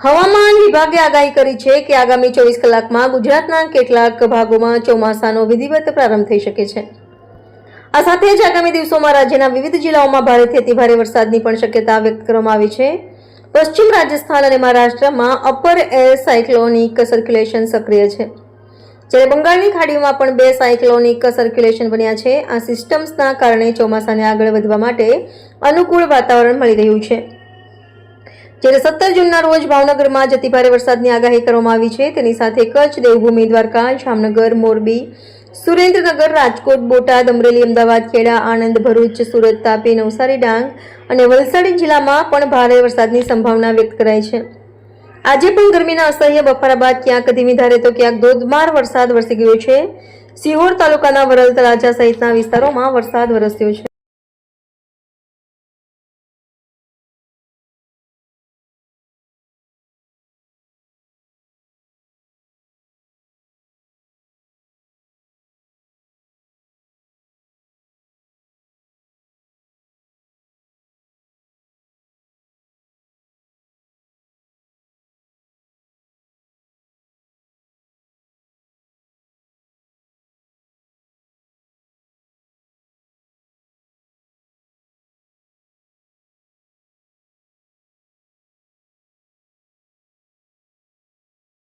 હવામાન વિભાગે આગાહી કરી છે કે આગામી ચોવીસ કલાકમાં ગુજરાતના કેટલાક ભાગોમાં ચોમાસાનો વિધિવત પ્રારંભ થઈ શકે છે. આ સાથે જ આગામી દિવસોમાં રાજ્યના વિવિધ જિલ્લાઓમાં ભારેથી અતિભારે વરસાદની પણ શક્યતા વ્યક્ત કરવામાં આવી છે. પશ્ચિમ રાજસ્થાન અને મહારાષ્ટ્રમાં અપર એર સાયક્લોનિક સર્ક્યુલેશન સક્રિય છે. જ્યારે બંગાળની ખાડીમાં પણ બે સાયક્લોનિક સર્ક્યુલેશન બન્યા છે, આ સિસ્ટમ્સના કારણે ચોમાસાને આગળ વધવા માટે અનુકૂળ વાતાવરણ મળી રહ્યું છે. જ્યારે સત્તર જૂનના રોજ ભાવનગરમાં જ અતિભારે વરસાદની આગાહી કરવામાં આવી છે. તેની સાથે કચ્છ, દેવભૂમિ, દ્વારકા, જામનગર, મોરબી, સુરેન્દ્રનગર, રાજકોટ, બોટાદ, અમરેલી, અમદાવાદ, ખેડા, આણંદ, ભરૂચ, સુરત, તાપી, નવસારી, ડાંગ અને વલસાડ જિલ્લામાં પણ ભારે વરસાદની સંભાવના વ્યક્ત કરાઈ છે. આજે પણ ગરમીના અસહ્ય બફારા બાદ ક્યાંક ધીમી ધારે તો ક્યાંક ધોધમાર વરસાદ વરસી ગયો છે. સિહોર તાલુકાના વરલ તળાજા સહિતના વિસ્તારોમાં વરસાદ વરસ્યો છે.